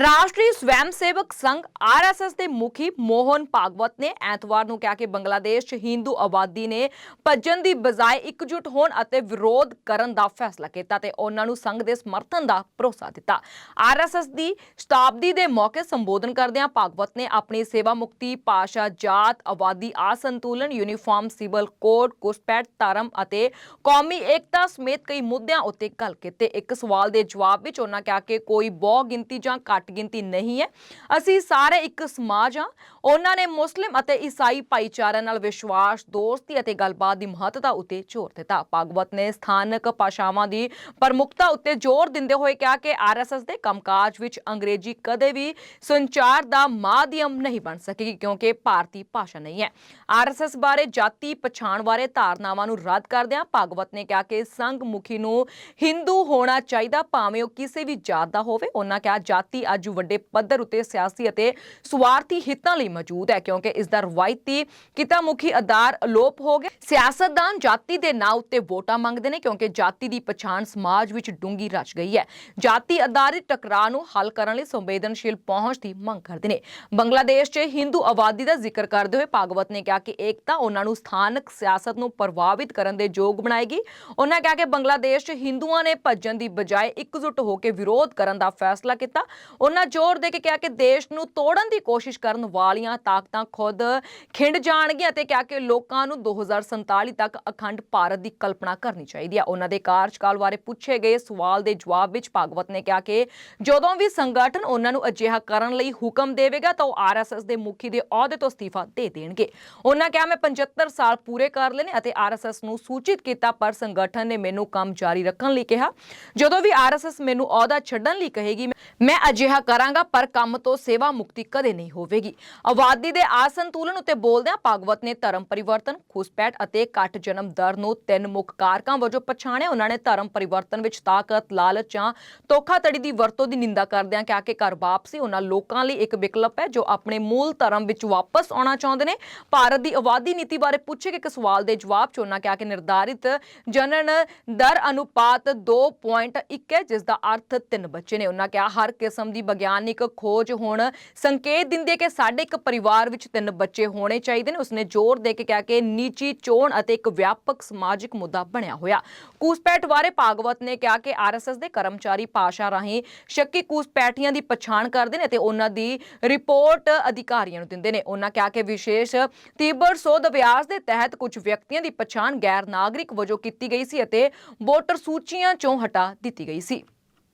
ਰਾਸ਼ਟਰੀ ਸਵੈਮ ਸੇਵਕ ਸੰਘ ਆਰਐਸਐਸ ਦੇ ਮੁਖੀ ਮੋਹਨ ਭਾਗਵਤ ਨੇ ਐਤਵਾਰ ਨੂੰ ਕਿਹਾ ਕਿ ਬੰਗਲਾਦੇਸ਼ 'ਚ ਹਿੰਦੂ ਆਬਾਦੀ ਨੇ ਭੱਜਣ ਦੀ ਬਜਾਏ ਇਕਜੁੱਟ ਹੋਣ ਅਤੇ ਵਿਰੋਧ ਕਰਨ ਦਾ ਫੈਸਲਾ ਕੀਤਾ ਤੇ ਉਹਨਾਂ ਨੂੰ ਸੰਘ ਦੇ ਸਮਰਥਨ ਦਾ ਭਰੋਸਾ ਦਿੱਤਾ। ਆਰਐਸਐਸ ਦੀ ਸ਼ਤਾਬਦੀ ਦੇ ਮੌਕੇ ਸੰਬੋਧਨ ਕਰਦਿਆਂ ਭਾਗਵਤ ਨੇ ਆਪਣੀ ਸੇਵਾ ਮੁਕਤੀ, ਭਾਸ਼ਾ, ਜਾਤ, ਆਬਾਦੀ ਅਸੰਤੁਲਨ ਯੂਨੀਫਾਰਮ, ਸਿਵਲ ਕੋਡ, ਘੁਸਪੈਠ, ਧਰਮ ਅਤੇ ਕੌਮੀ ਏਕਤਾ ਸਮੇਤ ਕਈ ਮੁੱਦਿਆਂ ਉੱਤੇ ਗੱਲ ਕੀਤੀ। ਇੱਕ ਸਵਾਲ ਦੇ ਜਵਾਬ ਵਿੱਚ ਉਹਨਾਂ ਕਿਹਾ ਕਿ ਕੋਈ ਬਹੁ ਗਿਣਤੀ ਜਾਂ ਘੱਟ ਗਿਣਤੀ ਨਹੀਂ ਹੈ। ਅਸੀਂ ਸਾਰੇ ਇੱਕ ਸਮਾਜ ਹਾਂ। ਉਹਨਾਂ ਨੇ ਮੁਸਲਿਮ ਅਤੇ ਈਸਾਈ ਭਾਈਚਾਰਿਆਂ ਨਾਲ ਵਿਸ਼ਵਾਸ, ਦੋਸਤੀ ਅਤੇ ਗੱਲਬਾਤ ਦੀ ਮਹੱਤਤਾ ਉੱਤੇ ਜ਼ੋਰ ਦਿੱਤਾ। ਭਾਗਵਤ ਨੇ ਸਥਾਨਕ ਭਾਸ਼ਾਵਾਂ ਦੀ ਪ੍ਰਮੁੱਖਤਾ ਉੱਤੇ ਜ਼ੋਰ ਦਿੰਦੇ ਹੋਏ ਕਿਹਾ ਕਿ ਆਰਐਸਐਸ ਦੇ ਕੰਮਕਾਜ ਵਿੱਚ ਅੰਗਰੇਜ਼ੀ ਕਦੇ ਵੀ ਸੰਚਾਰ ਦਾ ਮਾਧਿਅਮ ਨਹੀਂ ਬਣ ਸਕੇਗੀ ਕਿਉਂਕਿ ਭਾਰਤੀ ਭਾਸ਼ਾ ਨਹੀਂ ਹੈ। ਆਰਐਸਐਸ ਬਾਰੇ ਜਾਤੀ ਪਛਾਣ ਬਾਰੇ ਧਾਰਨਾਵਾਂ ਨੂੰ ਰੱਦ ਕਰਦਿਆਂ ਭਾਗਵਤ ਨੇ ਕਿਹਾ ਕਿ ਸੰਘ ਮੁਖੀ ਨੂੰ ਹਿੰਦੂ ਹੋਣਾ ਚਾਹੀਦਾ, ਭਾਵੇਂ ਉਹ ਕਿਸੇ ਵੀ ਜਾਤ ਦਾ ਹੋਵੇ। ਉਹਨਾਂ ਕਿਹਾ, ਜਾਤੀ ਅੱਜ ਵੱਡੇ ਪੱਧਰ ਉੱਤੇ ਸਿਆਸੀ ਅਤੇ ਸਵਾਰਥੀ ਹਿੱਤਾਂ ਲਈ ਮੌਜੂਦ ਹੈ, ਕਿਉਂਕਿ ਇਸ ਦਾ ਰਵਾਇਤੀ ਕਿੱਤਾ ਆਧਾਰ ਅਲੋਪ ਹੋ ਗਿਆ। ਸਿਆਸਤਦਾਨ ਜਾਤੀ ਦੇ ਨਾਂ ਉੱਤੇ ਵੋਟਾਂ ਮੰਗਦੇ ਨੇ, ਕਿਉਂਕਿ ਜਾਤੀ ਦੀ ਪਛਾਣ ਸਮਾਜ ਵਿੱਚ ਡੂੰਗੀ ਰਚ ਗਈ ਹੈ। ਜਾਤੀ ਆਧਾਰਿਤ ਟਕਰਾਅ ਨੂੰ ਹੱਲ ਕਰਨ ਲਈ ਸੰਵੇਦਨਸ਼ੀਲ ਪਹੁੰਚ ਦੀ ਮੰਗ ਕਰਦੇ ਨੇ। ਬੰਗਲਾਦੇਸ਼ 'ਚ ਹਿੰਦੂ ਆਬਾਦੀ ਦਾ ਜ਼ਿਕਰ ਕਰਦੇ ਹੋਏ ਭਾਗਵਤ ਨੇ ਕਿਹਾ ਕਿ ਏਕਤਾ ਉਹਨਾਂ ਨੂੰ ਸਥਾਨਕ ਸਿਆਸਤ ਨੂੰ ਪ੍ਰਭਾਵਿਤ ਕਰਨ ਦੇ ਯੋਗ ਬਣਾਏਗੀ। ਉਹਨਾਂ ਕਿਹਾ ਕਿ ਬੰਗਲਾਦੇਸ਼ 'ਚ ਹਿੰਦੂਆਂ ਨੇ ਭੱਜਣ ਦੀ ਬਜਾਏ ਇਕਜੁੱਟ ਹੋ ਕੇ ਵਿਰੋਧ ਕਰਨ ਦਾ ਫੈਸਲਾ ਕੀਤਾ। ਉਹਨਾਂ ਜ਼ੋਰ ਦੇ ਕੇ ਕਿਹਾ ਕਿ ਦੇਸ਼ ਨੂੰ ਤੋੜਨ ਦੀ ਕੋਸ਼ਿਸ਼ ਕਰਨ ਵਾਲੀਆਂ ਤਾਕਤਾਂ ਖੁਦ ਖਿੰਡ ਜਾਣਗੀਆਂ ਅਤੇ ਕਿਹਾ ਕਿ ਲੋਕਾਂ ਨੂੰ 2047 ਤੱਕ ਅਖੰਡ ਭਾਰਤ ਦੀ ਕਲਪਨਾ ਕਰਨੀ ਚਾਹੀਦੀ ਹੈ ਉਹਨਾਂ ਦੇ ਕਾਰਜਕਾਲ ਬਾਰੇ ਪੁੱਛੇ ਗਏ ਸਵਾਲ ਦੇ ਜਵਾਬ ਵਿੱਚ ਭਾਗਵਤ ਨੇ ਕਿਹਾ ਕਿ ਜਦੋਂ ਵੀ ਸੰਗਠਨ ਉਹਨਾਂ ਨੂੰ ਅਜਿਹਾ ਕਰਨ ਲਈ ਹੁਕਮ ਦੇਵੇਗਾ ਤਾਂ ਉਹ ਆਰਐਸਐਸ ਦੇ ਮੁਖੀ ਦੇ ਅਹੁਦੇ ਤੋਂ ਅਸਤੀਫਾ ਦੇ ਦੇਣਗੇ। ਉਹਨਾਂ ਕਿਹਾ, ਮੈਂ 75 ਸਾਲ ਪੂਰੇ ਕਰ ਲਏ ਨੇ ਅਤੇ ਆਰਐਸਐਸ ਨੂੰ ਸੂਚਿਤ ਕੀਤਾ, ਪਰ ਸੰਗਠਨ ਨੇ ਮੈਨੂੰ ਕੰਮ ਜਾਰੀ ਰੱਖਣ ਲਈ ਕਿਹਾ। ਜਦੋਂ ਵੀ ਆਰਐਸਐਸ ਮੈਨੂੰ ਅਹੁਦਾ ਛੱਡਣ ਲਈ ਕਹੇਗੀ, ਮੈਂ ਅਜਿਹਾ ਕਰਾਂਗਾ, ਪਰ ਕੰਮ ਤੋਂ ਸੇਵਾ ਮੁਕਤੀ ਕਦੇ ਨਹੀਂ ਹੋਵੇਗੀ। ਆਬਾਦੀ ਦੇ ਆਸੰਤੁਲਨ ਉੱਤੇ ਬੋਲਦਿਆਂ ਭਾਗਵਤ ਨੇ ਧਰਮ ਪਰਿਵਰਤਨ ਖੁਸਪੈਠ ਅਤੇ ਘੱਟ ਜਨਮ ਦਰ ਨੂੰ ਤਿੰਨ ਮੁੱਖ ਕਾਰਕਾਂ ਵਜੋਂ ਪਛਾਣਿਆ। ਉਹਨਾਂ ਨੇ ਧਰਮ ਪਰਿਵਰਤਨ ਵਿੱਚ ਤਾਕਤ, ਲਾਲਚ ਜਾਂ ਧੋਖਾਧੜੀ ਦੀ ਵਰਤੋਂ ਦੀ ਨਿੰਦਾ ਕਰਦਿਆਂ ਕਿਹਾ ਕਿ ਘਰ ਵਾਪਸੀ ਉਹਨਾਂ ਲੋਕਾਂ ਲਈ ਇੱਕ ਵਿਕਲਪ ਹੈ ਜੋ ਆਪਣੇ ਮੂਲ ਧਰਮ ਵਿੱਚ ਵਾਪਸ ਆਉਣਾ ਚਾਹੁੰਦੇ ਨੇ। ਭਾਰਤ ਦੀ ਆਬਾਦੀ ਨੀਤੀ ਬਾਰੇ ਪੁੱਛੇ ਗਏ ਇੱਕ ਸਵਾਲ ਦੇ ਜਵਾਬ 'ਚ ਉਹਨਾਂ ਕਿਹਾ ਕਿ ਨਿਰਧਾਰਿਤ ਜਨਨ ਦਰ ਅਨੁਪਾਤ 2.1 ਹੈ, ਜਿਸ ਦਾ ਅਰਥ ਤਿੰਨ ਬੱਚੇ ਨੇ। ਉਹਨਾਂ ਕਿਹਾ, ਹਰ ਕਿਸਮ ਦੀ ਵਿਗਿਆਨਿਕ ਖੋਜ ਹੁਣ ਸੰਕੇਤ ਦਿੰਦੀ ਹੈ ਕਿ ਸਾਡੇ ਇੱਕ ਪਰਿਵਾਰ ਵਿੱਚ ਤਿੰਨ ਬੱਚੇ ਹੋਣੇ ਚਾਹੀਦੇ ਨੇ। ਉਸਨੇ ਜ਼ੋਰ ਦੇ ਕੇ ਕਿਹਾ ਕਿ ਨੀਚੀ ਚੋਣ ਅਤੇ ਇੱਕ ਵਿਆਪਕ ਸਮਾਜਿਕ ਮੁੱਦਾ ਬਣਿਆ ਹੋਇਆ। ਕੂਸਪੈਠ ਬਾਰੇ ਭਾਗਵਤ ਨੇ ਕਿਹਾ ਕਿ ਆਰਐਸਐਸ ਦੇ ਕਰਮਚਾਰੀ ਭਾਸ਼ਾ ਰਾਹੀਂ ਸ਼ੱਕੀ ਕੂਸਪੈਠੀਆਂ ਦੀ ਪਛਾਣ ਕਰਦੇ ਨੇ ਤੇ ਉਹਨਾਂ ਦੀ ਰਿਪੋਰਟ ਅਧਿਕਾਰੀਆਂ ਨੂੰ ਦਿੰਦੇ ਨੇ। ਉਹਨਾਂ ਕਿਹਾ ਕਿ ਵਿਸ਼ੇਸ਼ ਤੀਬਰ ਸੋਧ ਅਭਿਆਸ ਦੇ ਤਹਿਤ ਕੁਝ ਵਿਅਕਤੀਆਂ ਦੀ ਪਛਾਣ ਗੈਰ ਨਾਗਰਿਕ ਵਜੋਂ ਕੀਤੀ ਗਈ ਸੀ ਅਤੇ ਵੋਟਰ ਸੂਚੀਆਂ ਚੋਂ ਹਟਾ ਦਿੱਤੀ ਗਈ ਸੀ।